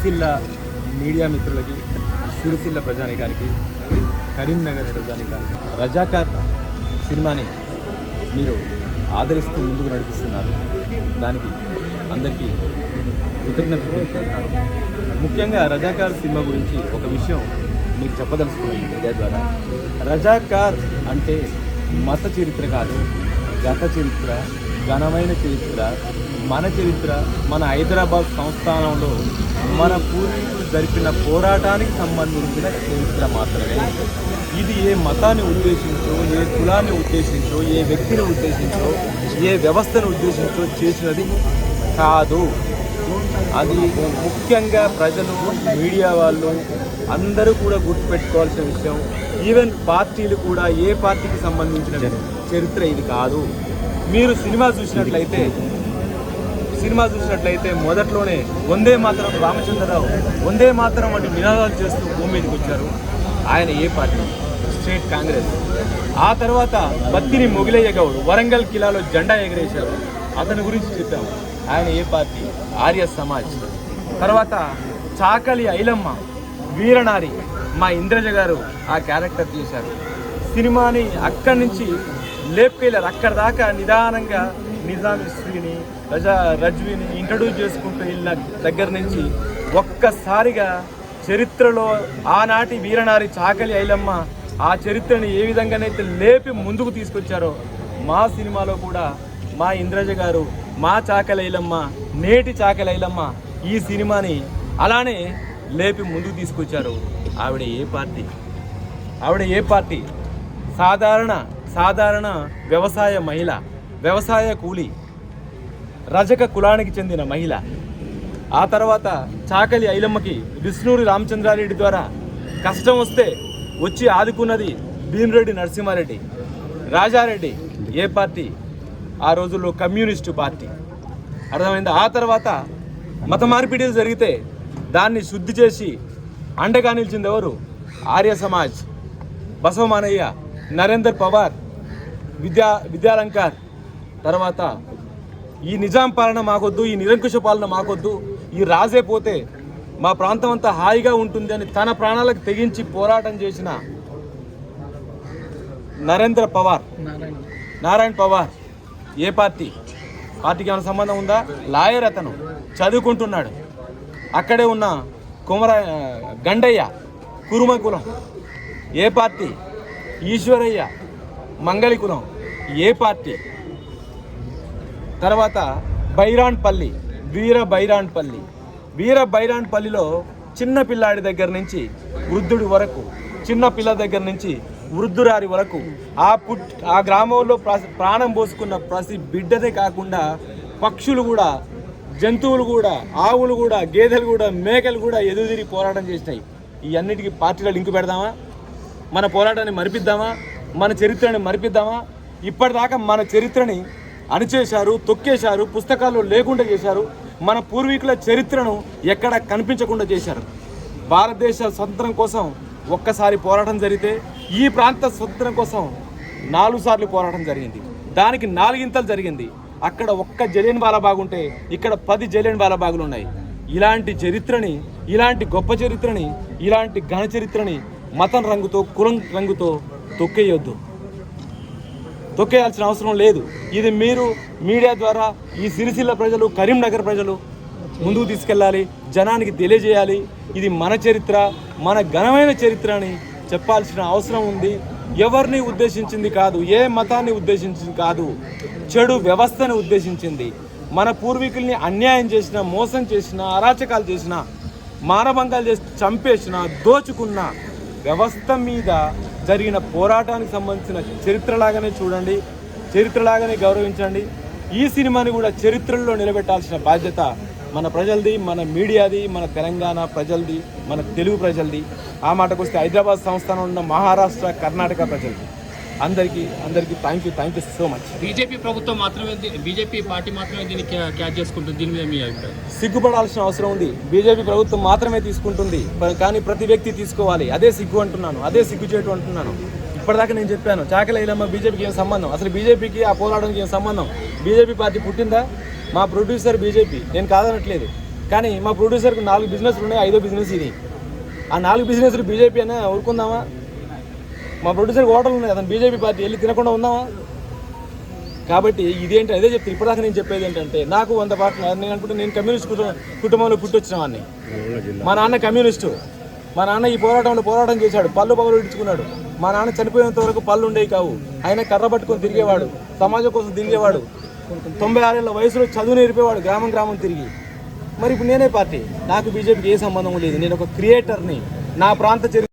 Sircilla media మిత్రులకి సిరిసిల్ల ప్రజానికానికి కరీంనగర్ ప్రజానికానికి రజాకార్ సినిమాని మీరు ఆదరిస్తూ ముందుకు నడిపిస్తున్నారు. దానికి అందరికీ కృతజ్ఞతలు తెలుపుతున్నాను ముఖ్యంగా రజాకార్ సినిమా గురించి ఒక విషయం మీకు చెప్పదలుచుకున్నాను మీడియా ద్వారా. రజాకార్ అంటే మత చరిత్ర కాదు గత చరిత్ర ఘనమైన చరిత్ర మన చరిత్ర మన హైదరాబాద్ సంస్థానంలో మన పూర్వీకులు జరిపిన పోరాటానికి సంబంధించిన చరిత్ర మాత్రమే. ఇది ఏ మతాన్ని ఉద్దేశించో ఏ కులాన్ని ఉద్దేశించో ఏ వ్యక్తిని ఉద్దేశించో ఏ వ్యవస్థను ఉద్దేశించో చేసినది కాదు. అది ముఖ్యంగా ప్రజలు మీడియా వాళ్ళు అందరూ కూడా గుర్తుపెట్టుకోవాల్సిన విషయం. ఈవెన్ పార్టీలు కూడా ఏ పార్టీకి సంబంధించిన చరిత్ర ఇది కాదు. మీరు సినిమా చూసినట్లయితే సినిమా చూసినట్లయితే మొదట్లోనే వందే మాత్రం రామచంద్రరావు వందే మాత్రం వంటి నినాదాలు చేస్తూ భూమి మీదకి వచ్చారు. ఆయన ఏ పార్టీ? స్టేట్ కాంగ్రెస్. ఆ తర్వాత బత్తిని మొగిలయ్య గౌడ్ వరంగల్ కిలాలో జెండా ఎగరేశారు. అతని గురించి చెప్పాం. ఆయన ఏ పార్టీ? ఆర్య సమాజ్. తర్వాత చాకలి ఐలమ్మ వీరనారి మా ఇంద్రజ గారు ఆ క్యారెక్టర్ చేశారు సినిమాని అక్కడి నుంచి లేపుకెళ్ళారు అక్కడ దాకా నిదానంగా నిజాం హిస్టరీని రజా రజ్వీని ఇంట్రడ్యూస్ చేసుకుంటూ వెళ్ళిన దగ్గర నుంచి ఒక్కసారిగా చరిత్రలో ఆనాటి వీరనారి చాకలి ఐలమ్మ ఆ చరిత్రని ఏ విధంగానైతే లేపి ముందుకు తీసుకొచ్చారో మా సినిమాలో కూడా మా ఇంద్రజ గారు మా చాకలైలమ్మ నేటి చాకలైలమ్మ ఈ సినిమాని అలానే లేపి ముందుకు తీసుకొచ్చారు. ఆవిడ ఏ పార్టీ? ఆవిడ ఏ పార్టీ? సాధారణ సాధారణ వ్యవసాయ మహిళ వ్యవసాయ కూలి రజక కులానికి చెందిన మహిళ. ఆ తర్వాత చాకలి ఐలమ్మకి విష్ణూరి రామచంద్రారెడ్డి ద్వారా కష్టం వస్తే వచ్చి ఆదుకున్నది భీమరెడ్డి నరసింహారెడ్డి. రాజారెడ్డి ఏ పార్టీ? ఆ రోజుల్లో కమ్యూనిస్టు పార్టీ. అర్థమైంది? ఆ తర్వాత మత మార్పిడిలు జరిగితే దాన్ని శుద్ధి చేసి అండగా నిలిచిందెవరు ఆర్య సమాజ్. బసవమానయ్య నరేందర్ పవార్ విద్యా విద్యాలంకార్. తర్వాత ఈ నిజాం పాలన మాకొద్దు ఈ నిరంకుశ పాలన మాకొద్దు ఈ రాజే పోతే మా ప్రాంతం అంతా హాయిగా ఉంటుంది అని తన ప్రాణాలకు తెగించి పోరాటం చేసిన నరేంద్ర పవార్. నారాయణ పవార్ ఏ పార్టీ? పార్టీకి ఏమైనా సంబంధం ఉందా? లాయర్ అతను చదువుకుంటున్నాడు. అక్కడే ఉన్న కుమర గండయ్య కురుమ కులం ఏ పార్టీ? ఈశ్వరయ్య మంగళి కులం ఏ పార్టీ? తర్వాత బైరాన్పల్లి వీర బైరాన్పల్లి. వీర బైరాన్పల్లిలో చిన్న పిల్లాడి దగ్గర నుంచి వృద్ధుడి వరకు చిన్న పిల్ల దగ్గర నుంచి వృద్ధురారి వరకు ఆ పుట్ ఆ గ్రామంలో ప్రాణం పోసుకున్న ప్రతి బిడ్డదే కాకుండా పక్షులు కూడా జంతువులు కూడా ఆవులు కూడా గేదెలు కూడా మేకలు కూడా ఎదురుదిరి పోరాటం చేసినాయి. ఈ అన్నిటికీ పార్టీలో లింకు పెడదామా? మన పోరాటాన్ని మరిపిద్దామా? మన చరిత్రని మరిపిద్దామా? ఇప్పటిదాకా మన చరిత్రని అణిచేశారు తొక్కేశారు పుస్తకాల్లో లేకుండా చేశారు. మన పూర్వీకుల చరిత్రను ఎక్కడ కనిపించకుండా చేశారు? భారతదేశ స్వతంత్రం కోసం ఒక్కసారి పోరాటం జరిగితే ఈ ప్రాంత స్వతంత్రం కోసం నాలుగు సార్లు పోరాటం జరిగింది. దానికి నాలుగింతలు జరిగింది. అక్కడ ఒక్క జలియన్ బాలబాగ్ ఉంటే ఇక్కడ పది జలియన్ బాలబాగులు ఉన్నాయి. ఇలాంటి చరిత్రని ఇలాంటి గొప్ప చరిత్రని ఇలాంటి ఘన చరిత్రని మతం రంగుతో కులం రంగుతో తొక్కేయొద్దు. తొక్కేయాల్సిన అవసరం లేదు. ఇది మీరు మీడియా ద్వారా ఈ సిరిసిల్ల ప్రజలు కరీంనగర్ ప్రజలు ముందుకు తీసుకెళ్ళాలి జనానికి తెలియజేయాలి. ఇది మన చరిత్ర మన ఘనమైన చరిత్ర అని చెప్పాల్సిన అవసరం ఉంది. ఎవరిని ఉద్దేశించింది కాదు ఏ మతాన్ని ఉద్దేశించింది కాదు చెడు వ్యవస్థను ఉద్దేశించింది. మన పూర్వీకుల్ని అన్యాయం చేసిన మోసం చేసిన అరాచకాలు చేసిన మానభంగాలు చేసి చంపేసిన దోచుకున్న వ్యవస్థ మీద జరిగిన పోరాటానికి సంబంధించిన చరిత్రలాగానే చూడండి చరిత్రలాగానే గౌరవించండి. ఈ సినిమాని కూడా చరిత్రలో నిలబెట్టాల్సిన బాధ్యత మన ప్రజలది మన మీడియాది మన తెలంగాణ ప్రజలది మన తెలుగు ప్రజలది. ఆ మాటకు వస్తే హైదరాబాద్ సంస్థానం ఉన్న మహారాష్ట్ర కర్ణాటక ప్రజలది. అందరికీ అందరికీ thank you thank you so much BJP ప్రభుత్వం మాత్రమే బీజేపీ పార్టీ మాత్రమే దీన్ని క్యా- క్యాచ్ చేసుకుంటుంది. దీని మీద మీ అభిప్రాయం? సిగ్గుపడాల్సిన అవసరం ఉంది. బీజేపీ ప్రభుత్వం మాత్రమే తీసుకుంటుంది. కానీ ప్రతి వ్యక్తి తీసుకోవాలి. అదే సిగ్గు అంటున్నాను. అదే సిగ్గు చేయటం అంటున్నాను. ఇప్పటిదాకా నేను చెప్పాను చాకలైలమ్మ బీజేపీకి ఏం సంబంధం? అసలు బీజేపీకి ఆ పోరాటానికి ఏం సంబంధం? బీజేపీ పార్టీ పుట్టిందా? మా ప్రొడ్యూసర్ బీజేపీ. నేను కాదనట్లేదు. కానీ మా ప్రొడ్యూసర్కి నాలుగు బిజినెస్లు ఉన్నాయి ఐదో బిజినెస్ ఇది. ఆ నాలుగు బిజినెస్లు బీజేపీ అయినా ఊరుకుందామా? మా ప్రొడ్యూసర్కి హోటల్ ఉన్నాయి. అతను బీజేపీ పార్టీ వెళ్ళి తినకుండా ఉందామా కాబట్టి ఇదేంటి? అదే చెప్తాను ఇప్పటిదాకా నేను చెప్పేది ఏంటంటే నాకు వంద పాటలు నేను అనుకుంటే నేను కమ్యూనిస్ట్ కుటుంబ కుటుంబంలో పుట్టొచ్చిన వాడిని మా నాన్న కమ్యూనిస్టు. మా నాన్న ఈ పోరాటంలో పోరాటం చేశాడు. పళ్ళు పగలు ఇడ్చుకున్నాడు మా నాన్న చనిపోయేంత వరకు పళ్ళు ఉండేవి కావు. ఆయన కర్ర పట్టుకొని తిరిగేవాడు. సమాజం కోసం తిరిగేవాడు. తొంభై ఆరేళ్ళ వయసులో చదువు నేర్పేవాడు గ్రామం గ్రామం తిరిగి. మరి ఇప్పుడు నేనే పార్టీ. నాకు బీజేపీకి ఏ సంబంధం లేదు. నేను ఒక క్రియేటర్ని నా. ప్రాంత చరిత్ర